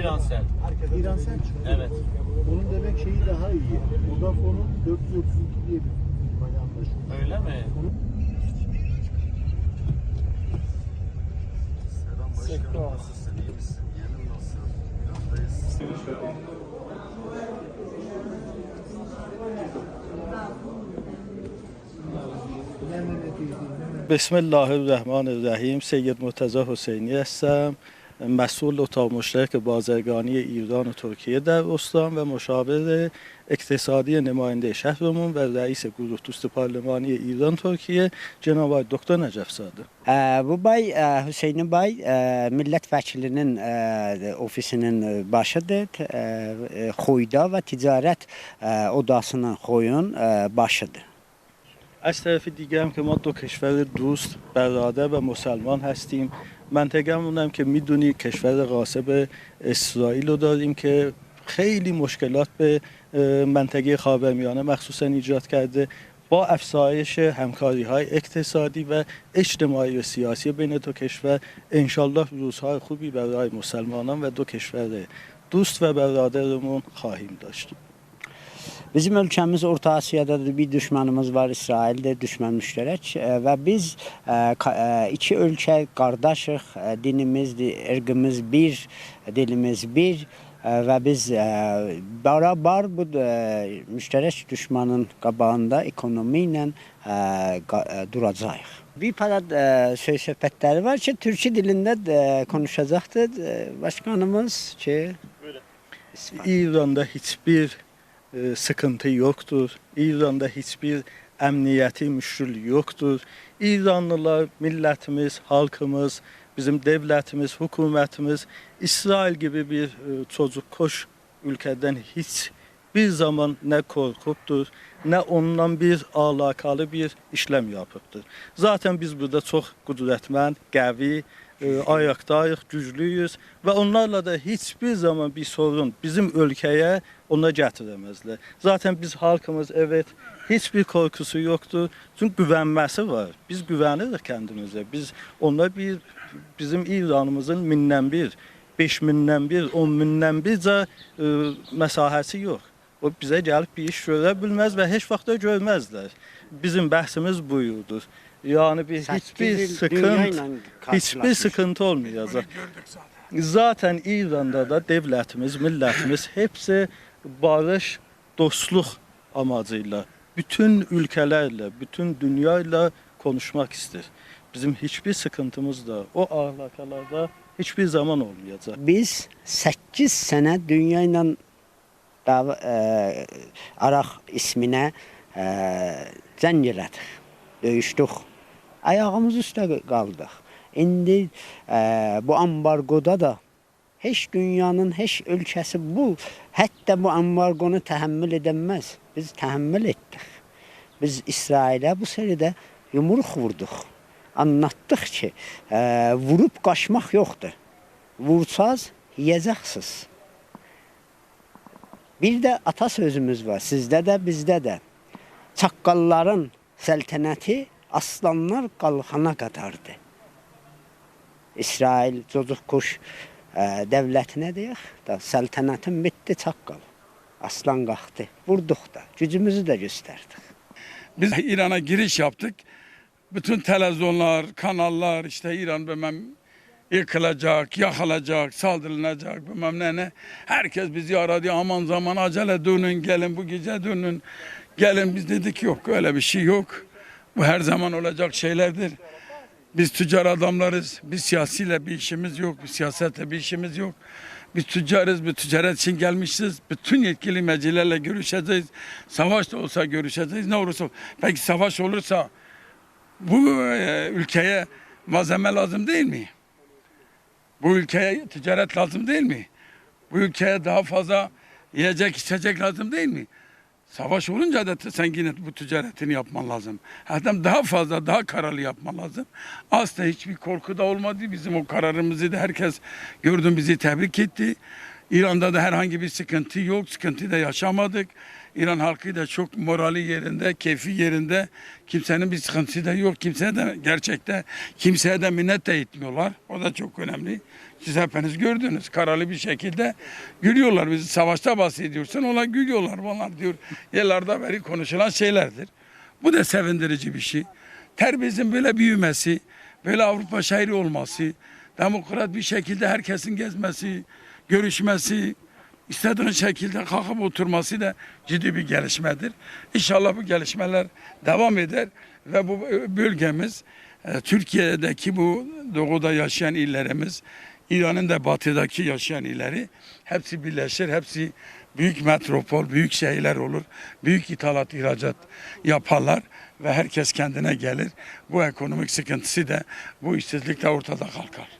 İransel. İransel çünkü. Evet. Onun demek şeyi daha iyi. Vodafone'un 432 diye bir firmayla. Öyle mi? Selam başkanım. Nasılsın? İyi misin? Yerin nasıl? İran'dayız. Bismillahirrahmanirrahim. Seyyid Murtaza Hüseyin'i الله الرحمن الرحیم سید مرتضی حسینی هستم مسئول اتاق مشترک بازرگانی ایران و ترکیه در استان و مشاور اقتصادی نماینده شهرمون و رئیس گروه دوست پارلمانی ایران ترکیه جناب آقای دکتر نجف زاده Ee, Bu bay e, Hüseyin Bay e, milletvekilinin e, ofisinin e, başıdır. E, e, Xoyda ve ticaret e, odasının Xoyun e, başıdır. از طرف دیگه هم که ما دو کشور دوست برادر و مسلمان هستیم منطقه‌مون هم که می‌دونی کشور غاصب اسرائیل رو داریم که خیلی مشکلات به منطقه خاورمیانه مخصوصا ایجاد کرده با افزایش همکاری های اقتصادی و اجتماعی و سیاسی بین دو کشور. انشالله روزهای خوبی برای مسلمانان و دو کشور دوست و برادرمون خواهیم داشت. Bizim ölkəmiz Orta Asiyadadır. Bir düşmanımız var İsraildir, düşmən müştərək E, və biz e, e, iki ölkə qardaşıq. Dinimizdir, irqimiz bir, dilimiz bir və biz barabar bu müştərək düşmanın qabağında ekonomi ilə duracağıq. Bir para söz söhbətləri var ki, türkçe dilində konuşacaqdır başkanımız ki. İran'da hiçbir sıkıntı yoktur. İran'da hiçbir emniyeti müşkül yoktur. İranlılar, milletimiz, halkımız, bizim devletimiz, hükümetimiz İsrail gibi bir e, çocuk koş ülkeden hiç bir zaman ne korkuptur, ne ondan bir alakalı bir işlem yapıbdır. Zaten biz burada çok kudretmən, qəvi, e, ayaktayıq, güclüyüz və onlarla da hiçbir zaman bir sorun bizim ölkəyə ona gətirəməzlər. Zaten biz halkımız evet hiçbir korkusu yoktur. Çünkü güvənməsi var. Biz güvənirik kəndimizə. Biz onlar bir bizim İranımızın mindən bir, 5 mindən bir, 10 mindən bircə e, məsahəsi yox. O bizə gəlib bir iş görə bilməz və heç vaxt da. Bizim bəhsimiz buyurdur. Yəni bir hiçbir sıkıntı hiçbir sıkıntı olmayacak. Zaten İran'da da devletimiz, milletimiz hepsi barış, dostluk amacıyla bütün ülkelerle, bütün dünyayla konuşmak ister. Bizim hiçbir sıkıntımız da o alakalarda hiçbir zaman olmayacak. Biz 8 sənə dünya ilə dava e, Araq isminə e, cəng elədik. Döyüşdük. Ayağımız üstə qaldıq. İndi e, bu ambargoda da heç dünyanın heç ölkəsi bu hətta bu ambargonu təhəmmül edəməz. Biz təhəmmül etdik. Biz İsrailə bu sərədə yumruq vurduq. Anlatdıq ki, e, vurub qaçmaq yoxdur. Vursaz yeyəcəksiniz. Bir də atasözümüz var, sizdə də, bizdə də. Çaqqalların səltənəti aslanlar qalxana qadardır. İsrail cocuq kuş ə, dövlətinə deyək, da səltənətin bitdi çaqqal. Aslan qalxdı. Vurduq da, gücümüzü də göstərdik. Biz İran'a giriş yaptık. Bütün televizyonlar, kanallar işte İran bilmem yıkılacak, yakılacak, saldırılacak bilmem ne ne. Herkes bizi aradı aman zaman acele dönün gelin bu gece dönün. Gelin biz dedik yok öyle bir şey yok. Bu her zaman olacak şeylerdir. Biz tüccar adamlarız. Biz siyasiyle bir işimiz yok. Biz siyasetle bir işimiz yok. Biz tüccarız. Bir ticaret için gelmişiz. Bütün yetkili mecilerle görüşeceğiz. Savaş da olsa görüşeceğiz. Ne olursa. Peki savaş olursa bu e, ülkeye malzeme lazım değil mi? Bu ülkeye ticaret lazım değil mi? Bu ülkeye daha fazla yiyecek içecek lazım değil mi? Savaş olunca da sen yine bu ticaretini yapman lazım. Hatta daha fazla, daha kararlı yapman lazım. Asla hiçbir korku da olmadı. Bizim o kararımızı da herkes gördüm bizi tebrik etti. İran'da da herhangi bir sıkıntı yok, sıkıntı da yaşamadık. İran halkı da çok morali yerinde, keyfi yerinde. Kimsenin bir sıkıntısı da yok. Kimseye de gerçekte kimseye de minnet de etmiyorlar. O da çok önemli. Siz hepiniz gördünüz. Karalı bir şekilde gülüyorlar. Biz savaşta bahsediyorsun. Ona gülüyorlar. Onlar diyor yıllarda beri konuşulan şeylerdir. Bu da sevindirici bir şey. Terbiyemizin böyle büyümesi, böyle Avrupa şehri olması, demokrat bir şekilde herkesin gezmesi, görüşmesi, istediğin şekilde kalkıp oturması da ciddi bir gelişmedir. İnşallah bu gelişmeler devam eder ve bu bölgemiz e, Türkiye'deki bu doğuda yaşayan illerimiz, İran'ın da batıdaki yaşayan illeri hepsi birleşir, hepsi büyük metropol, büyük şehirler olur, büyük ithalat, ihracat yaparlar ve herkes kendine gelir. Bu ekonomik sıkıntısı da, bu işsizlik ortada kalkar.